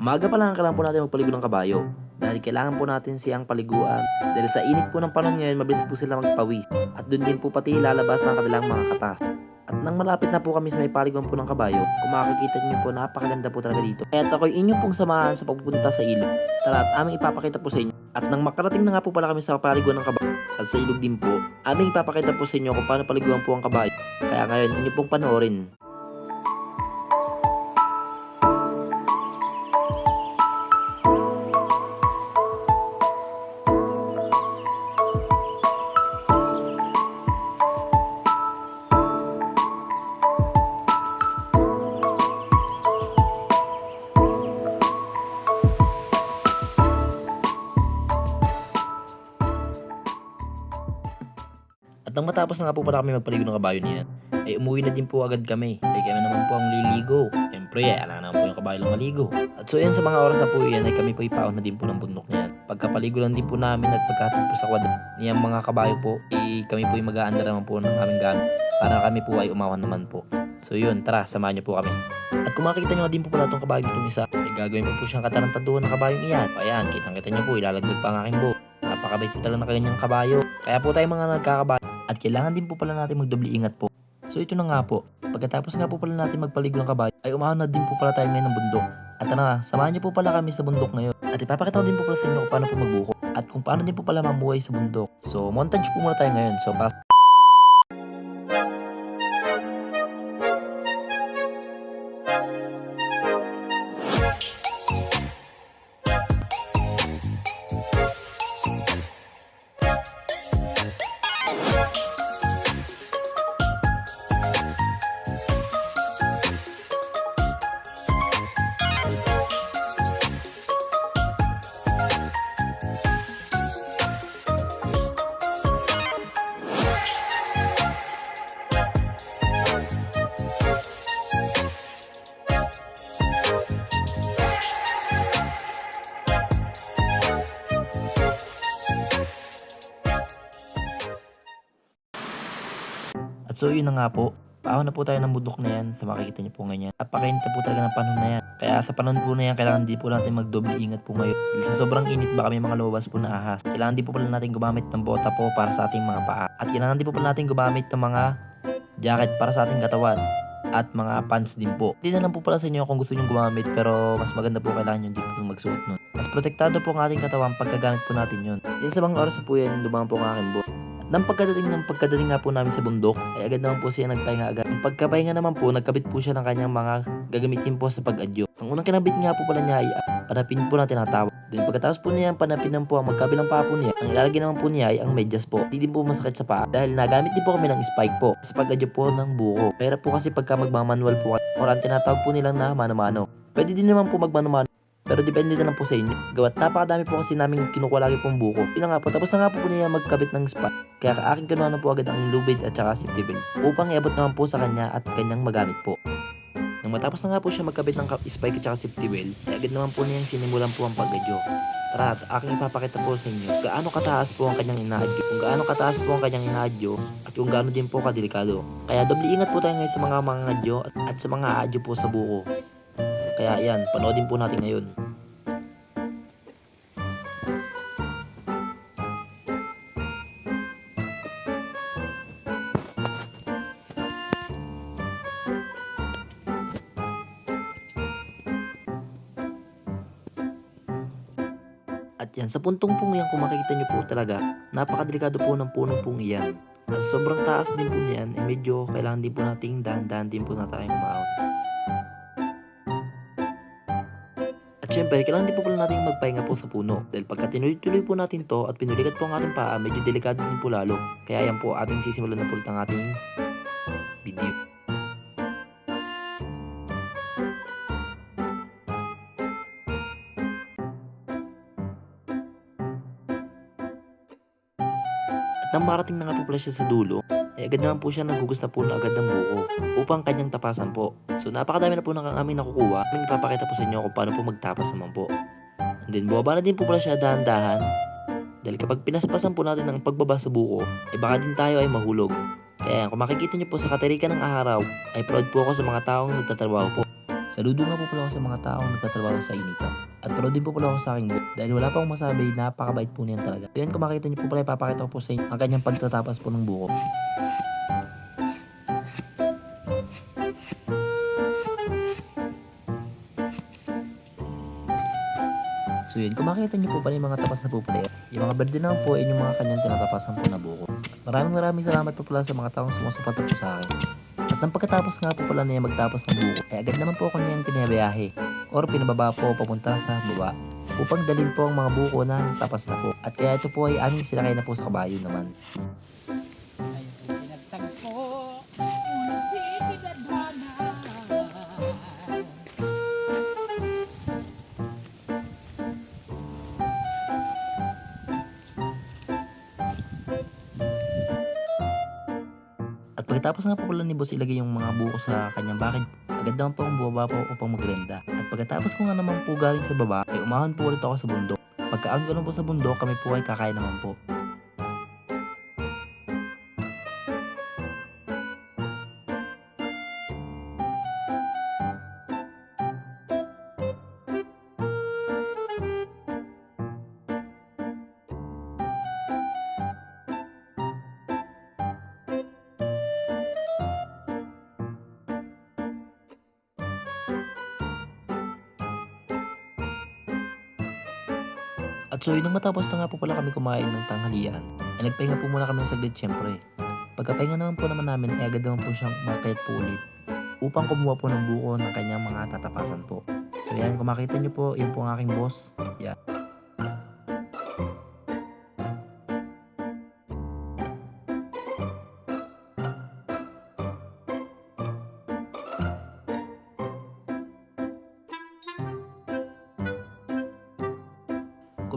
Maga pa lang kailangan po natin magpaligo ng kabayo. Dahil kailangan po natin siyang paliguan. Dahil sa init po ng panahon ngayon, mabilis po sila magpawis. At doon din po pati lalabas ang kanilang mga katas. At nang malapit na po kami sa may paliguan po ng kabayo, kung makikita niyo po, napakaganda po talaga dito. Kaya ako'y inyong pong samahan sa pagpupunta sa ilog. Tara at aming ipapakita po sa inyo. At nang makarating na nga po pala kami sa paliguan ng kabayo, at sa ilog din po, aming ipapakita po sa inyo kung paano paliguan po ang kabayo. Kaya ngayon, inyo pong panoorin. Nang matapos na nga po pala kami magpaligo ng kabayo niyan, ay umuwi na din po agad kami. Ay kami naman po ang liligo. Siyempre, ay alam naman po yung kabayo lang maligo. At so yan sa mga oras na po yan ay kami po ipaon na din po ng bundok niyan. Pagkapaligo lang din po namin at pagkatid po sa kwadro niyang mga kabayo po, ay kami po ay mag-aandar naman po ng aming gamit para kami po ay umawan naman po. So yun, tara, samahan niyo po kami. At kung makikita nyo din po pala itong kabayo itong isa, ay gagawin po po siyang katarantaduhan ng kabayong iyan. Ayan, kitang-kita nyo po, ilalagdag pa ang aking buhok. Napakabait po talaga ng kanyang kabayo. Kaya po tayo mga nagkakabayo. At kailangan din po pala natin magdoble ingat po. So ito na nga po. Pagkatapos nga po pala natin magpaligo ng kabayo, ay umahon na din po pala tayo ngayon ng bundok. At nga, samahan niyo po pala kami sa bundok ngayon. At ipapakita ko din po pala sa inyo kung paano po magbuko. At kung paano din po pala mamuhay sa bundok. So montage po muna tayo ngayon. So pas At so yun na nga po, paahon na po tayo ng bundok na yan sa makikita niyo po ngayon. Napakainit na po talaga ng panahon na yan. Kaya sa panahon po na yan, kailangan di po natin magdoble ingat po ngayon. Dahil sa sobrang init baka may mga lumabas po na ahas. Kailangan di po pala natin gumamit ng bota po para sa ating mga paa. At kailangan di po pala natin gumamit ng mga jacket para sa ating katawan. At mga pants din po. Hindi na lang po pala sa inyo kung gusto nyo gumamit pero mas maganda po kailangan nyo din po magsuot nun. Mas protektado po ang ating katawan pagkagamit po natin yun. Yan sa mga oras po yan, dumaan po ang aking buhok. Nang pagkadating ng pagkadating nga po namin sa bundok, ay agad naman po siya nagpahinga agad. Ang pagkapahinga naman po, nagkabit po siya ng kanyang mga gagamitin po sa pag-adyo. Ang unang kinabit nga po pala niya ay panapin po na tinatawag. Then pagkatapos po niya ang panapinan po ang magkabilang paa po niya, ang ilalagay naman po niya ay ang medyas po. Hindi din po masakit sa paa dahil nagamit din po kami ng spike po sa pag-adyo po ng buko. Pero po kasi pagka magmamanual po or ang tinatawag po nilang na mano-mano. Pwede din naman po magmano-mano. Pero depende na lang po sa inyo. Gawat napakadami po kasi namin kinukuha lagi pong buko. Yun na nga po, tapos na nga po po niya magkabit ng spot. Kaya ka aking kinuha na po agad ang lubid at saka safety belt. Upang iabot naman po sa kanya at kanyang magamit po. Nang matapos na nga po siya magkabit ng spike at saka safety belt, ay agad naman po niyang sinimulan po ang paggadyo. Tara, at aking ipapakita po sa inyo gaano kataas po ang kanyang inaadyo. Kung gaano kataas po ang kanyang inaadyo at kung gaano din po kadelikado. Kaya doble ingat po tayo ngayon sa mga mga adyo at, at sa mga adyo po sa buko. Kaya yan, panoodin po natin ngayon. At yan, sa puntong pong yan, kung makikita nyo po talaga, napakadelikado po ng punong pong iyan. At sobrang taas din po niyan, eh medyo kailangan din po nating dahan-dahan din po na tayong maahon. At syempre, kailangan din po pala natin magpahinga po sa puno. Dahil pagka tinuloy-tuloy po natin to at pinulikat po ang ating paa, medyo delikado din po lalo. Kaya yan po, ating sisimulan na po ulit ang ating video. At nang marating na nga po pala siya sa dulo, ay agad naman po siya nagugus na po na agad ng buko upang kanyang tapasan po. So napakadami na po ng aming nakukuha. Aming ipapakita po sa inyo kung paano po magtapas naman po. And then bumaba na din po pala siya dahan-dahan. Dahil kapag pinaspasan po natin ang pagbaba sa buko, eh baka din tayo ay mahulog. Kaya kung makikita niyo po sa katirikan ng araw, ay proud po ako sa mga taong nagtatrabaho po. Sa Saludo nga po pala ako sa mga taong nagtatrabaho sa initan. At proud din po pala ako sa aking buhok. Dahil wala pa akong masabi, napakabait po niyan talaga. Ngayon kung makita niyo po pala, ipapakita ko po sa inyo ang kanyang pagtatapas po ng buhok. So yun, kung makita niyo po pala yung mga tapas na po pala, yung mga berde naman po ay yung mga kanyang tinatapasan po na buko. Maraming maraming salamat po pala sa mga taong sumusuporta po sa akin. Nang pagkatapos nga po pala niya magtapos ng buko, ay agad naman po ako niyang pinabiyahe or pinababa po papunta sa baba upang dalhin po ang mga buko na tapas na po. At kaya ito po ay aming sinakay na po sa kabayo naman. Pagkatapos nga po pala ni boss ilagay yung mga buko sa kanyang bakid, agad naman po akong bumaba po upang magrenda. At pagkatapos ko nga naman po galing sa baba, ay umahon po ulit ako sa bundok. Pagkaan ko po sa bundok, kami po ay kakain naman po. At so yun nang matapos na nga po pala kami kumain ng tanghalian, ay nagpahinga po muna kami ng saglit syempre. Pagkapahinga naman po naman namin, ay agad naman po siyang makayat po ulit upang kumuha po ng buko ng kanyang mga tatapasan po. So yan, kung makita nyo po, yan po ang aking boss. Yan.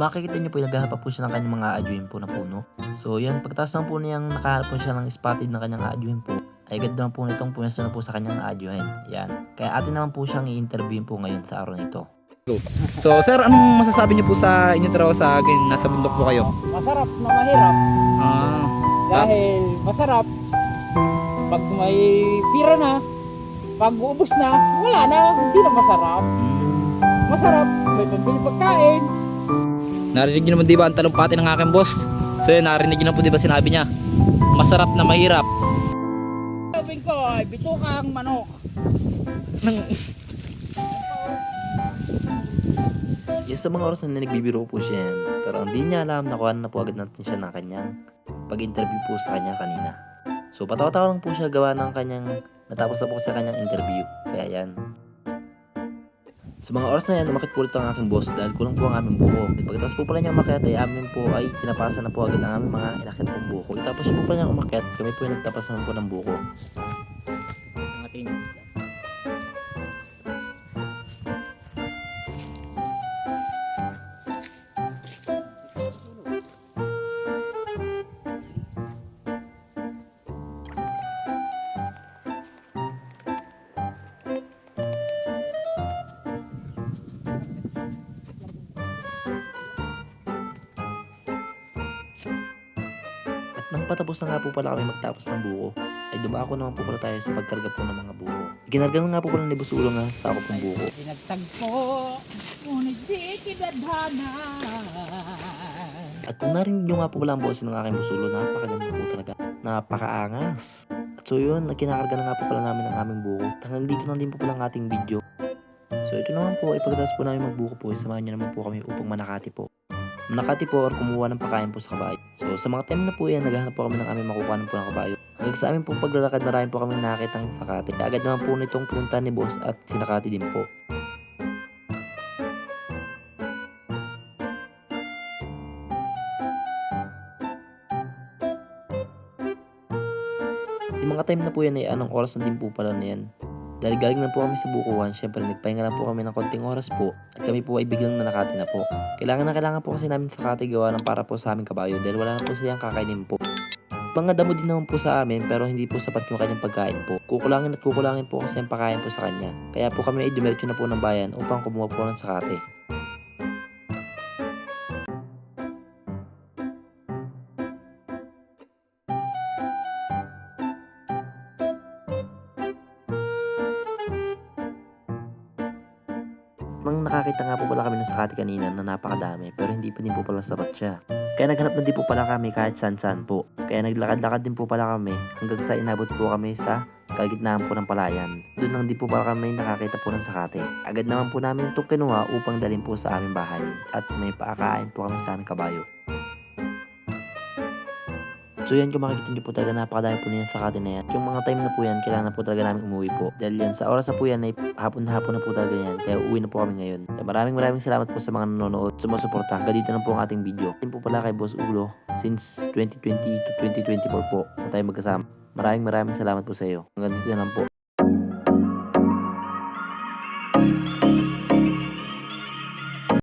Kung makikita niyo po, naghahanap po siya ng kanyang mga aadyuhin po na puno. So yan, pagkatapos naman po niyang nakahanap po siya ng spotted ng kanyang aadyuhin po, ay agad naman po nitong punesto na po sa kanyang aadyuhin. Yan. Kaya atin naman po siyang i-interviewin po ngayon sa araw nito. So, sir, anong masasabi niyo po sa inyo trabaho sa akin? Nasa bundok po kayo? Masarap na mahirap Ah, dahil masarap pag may pira na, pag ubos na, wala na, hindi na masarap. mm, Masarap, may pambili pagkain. Narinig niyo naman di ba ang talumpati ng aking boss? So, yun, narinig niyo na po di ba sinabi niya? Masarap na mahirap. Sabi ko, ay bitukang manok. Yan sa mga oras na nagbibiro po siya yan. Pero hindi niya alam na kuha na po agad natin siya ng kanyang pag-interview po sa kanya kanina. So patawa-tawa lang po siya gawa ng kanyang natapos na po sa kanyang interview. Kaya yan. Sa mga oras na yan, umakit po ulit ang aking boss dahil kulang po ang aming buko. At pagkatapos po pala niya umakyat ay amin po ay tinapasan na po agad ang aming mga inakit pong buko. Tapos po pala niya umakyat, kami po yung nagtapas naman po ng buko. Mga tingin. At nang patapos na nga po pala kami magtapos ng buko, ay dumako naman po pala tayo sa pagkarga po ng mga buko. Ikinarga na nga po pala ni Busulo nga sa ako pong buko. Pinagtagpo, ngunit di kinadhana. At kung narinig nyo nga po pala ang boses ng aking busulo, napakaganda po talaga. Napakaangas. At so yun, kinakarga na nga po pala namin ang aming buko. At hanggang dito na din po pala ang ating video. So ito naman po, ipagkatapos po namin magbuko po, samahan nyo naman po kami upang manakati po. Manakati po or kumuha ng pakain po sa kabayo. So sa mga time na po yan, naghahanap po kami ng aming makukuha po ng kabayo. Hanggang sa amin pong paglalakad, marami po kami nakakitang sakati. Kaya agad naman po nitong pinunta ni boss at sinakati din po. Yung mga time na po yan ay anong oras na din po pala na yan. Dahil galing na po kami sa bukuhan, syempre nagpahinga na po kami ng konting oras po at kami po ay biglang nanakati na po. Kailangan na kailangan po kasi namin sa kati ng para po sa aming kabayo dahil wala na po silang kakainin po. Mga damo din naman po sa amin pero hindi po sapat yung kanyang pagkain po. Kukulangin at kukulangin po kasi ang pagkain po sa kanya. Kaya po kami ay dumiretso na po ng bayan upang kumuha po ng sakate. Nakakita nga po pala kami ng sakati kanina na napakadami pero hindi pa din po pala sapat siya. Kaya naghanap na din po pala kami kahit saan-saan po. Kaya naglakad-lakad din po pala kami hanggang sa inabot po kami sa kalagitnaan po ng palayan. Doon lang din po pala kami nakakita po ng sakate. Agad naman po namin itong kinuha upang dalhin po sa aming bahay at may paakain po kami sa aming kabayo. So yan kung makikita nyo po talaga napakadami po niyan sa sakate na yan. Yung mga time na po yan, kailangan na po talaga namin umuwi po. Dahil yan, sa oras na po yan, ay hapon na hapon na po talaga yan. Kaya uwi na po kami ngayon. Kaya maraming maraming salamat po sa mga nanonood, sumusuporta. Hanggang dito na po ang ating video. Din po pala kay Boss Ulo since 2020 to 2024 po na tayo magkasama. Maraming maraming salamat po sa iyo. Hanggang dito na lang po.